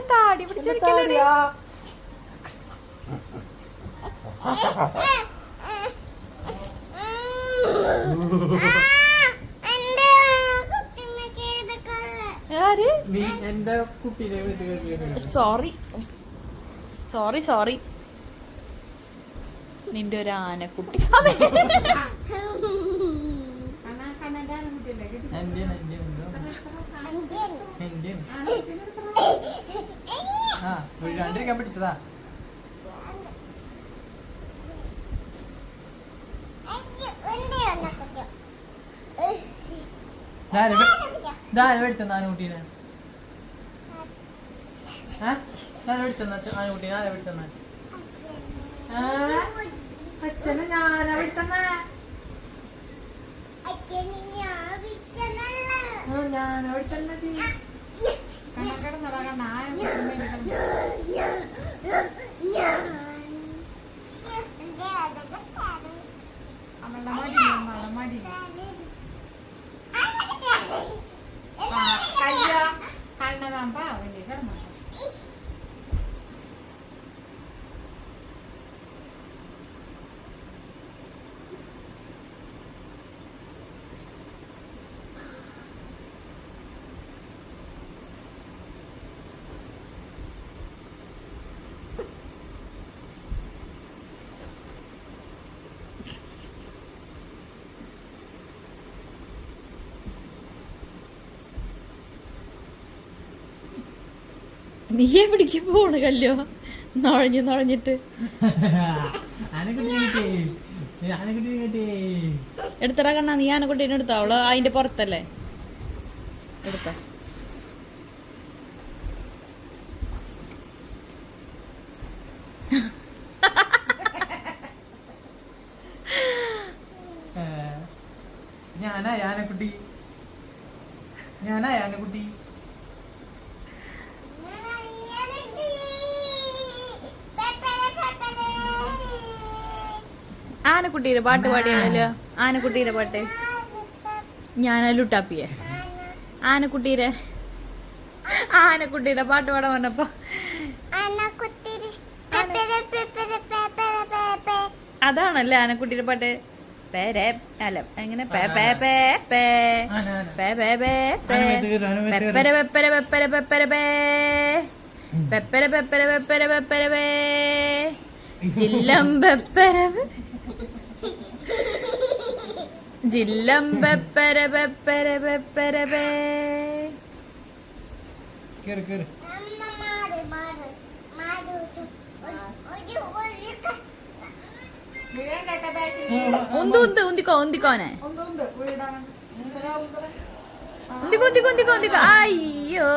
താടി. Sorry. Sorry sorry. നിന്റെ ഒരു ആനക്കുട്ടി. അതെ. എന്റെ എന്റെ എന്റെ ആ വീഴാണ്ടിരിക്കാൻ പിടിച്ചതാ ഇതാരെ മേടിച്ചെന്ന ആനക്കുട്ടീനെ ഏ ഞാൻ മേടിച്ചെന്ന ആനക്കുട്ടീനെ ആരെ മേടിച്ചെന്ന അച്ഛനെ ഞാനാ മേടിച്ചെന്ന ഞാനാ മേടിച്ചെന്നത് നീ എവിടേക്ക് പോണ് കല്ലോ നുഴഞ്ഞു നുഴഞ്ഞിട്ട് എടുത്തടാ കണ്ണാ നീ ആനക്കുട്ടീനെ എടുത്തോ. അവൾ അതിന്റെ പുറത്തല്ലേ? എടുത്തോ. ഞാനാ ആനക്കുട്ടി. ഞാനായ ആനക്കുട്ടി. ആനക്കുട്ടീടെ പാട്ട് പാടിയാണല്ലോ. ആനക്കുട്ടിയുടെ പാട്ട്. ഞാനാ ലുട്ടാപ്പിയെ ആനക്കുട്ടിയുടെ ആനക്കുട്ടിയുടെ പാട്ട് പാടാൻ പറഞ്ഞപ്പോ അതാണല്ലേ ആനക്കുട്ടിയുടെ പാട്ട്. പേരെ അല്ല എങ്ങനെ. പെപ്പര പെപ്പര പെപ്പര പെപ്പര പേ. പെപ്പര പെപ്പര പെപ്പര പെപ്പര പേ. ജില്ലം പെപ്പര പെ- ജില്ലം പെപ്പര പെപ്പര പെപ്പര പേ കേറ് കേറ് ഉന്തു ഉന്ത്. ഉന്തിക്കോ ഉന്തിക്കോനെ ഉന്തിക്കോ ഉന്തിക്കോ ഉന്തിക്കോ ഉന്തിക്കോ. അയ്യോ.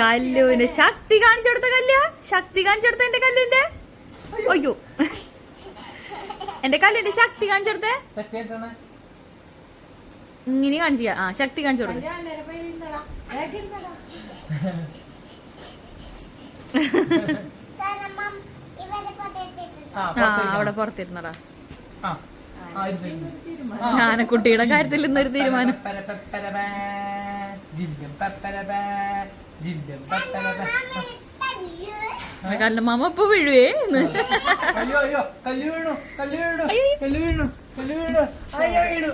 കല്ലുവിന്റെ ശക്തി. കാണിച്ചെടുത്ത കല്യ ശക്തി കാണിച്ചെടുത്ത എന്റെ കല്ലുവിന്റെ അയ്യോ. എന്റെ കല്ലിന്റെ ശക്തി കാണിച്ചു കൊടുത്തേ തെറ്റേ തന്നെ ഇങ്ങനെ കാണിച്ചു ആ ശക്തി കാണിച്ചു കൊടുത്തു ആ ആ അവിടെ പുറത്തിരുന്നടാ. ആ. ആ, ഇരുന്ന് ഇരുന്ന്. ആ. ആനക്കുട്ടിയുടെ കാര്യത്തിൽ ഇന്നൊരു തീരുമാനം. കല്ല മാമ. കല്ലമാമ ഇപ്പൊ വീഴുവേ എന്ന്. അയ്യോ കല്ല് വീണു കല്ല് വീണു കല്ല് വീണു കല്ല് വീണു. അയ്യോ വീണു.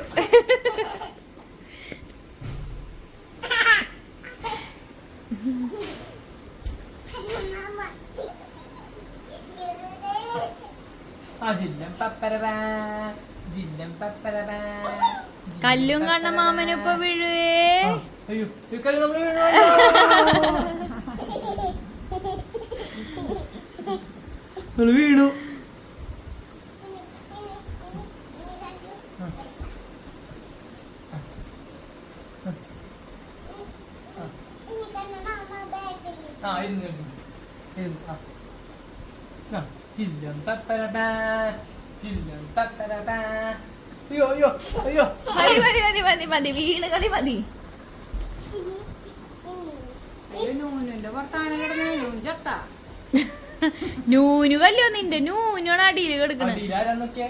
കല്ലും കണ്ണ മാമനൊപ്പ വീഴുവേ? അയ്യോ കല്ല് നമ്മൾ വീണു വീണു. ആ ഇരുന്ന് ഇരുന്ന്. ആ. ആ, ജില്ലം പെപ്പര പേ, ജില്ലം പെപ്പര പേ. അയ്യോ അയ്യോ അയ്യോ. മതി മതി മതി മതി മതി. വീണ് കളി മതി നൂനു കല്ലോ നിന്റെ നൂനോട് അടിയിൽ അടിയിലാരാന്നൊക്കെ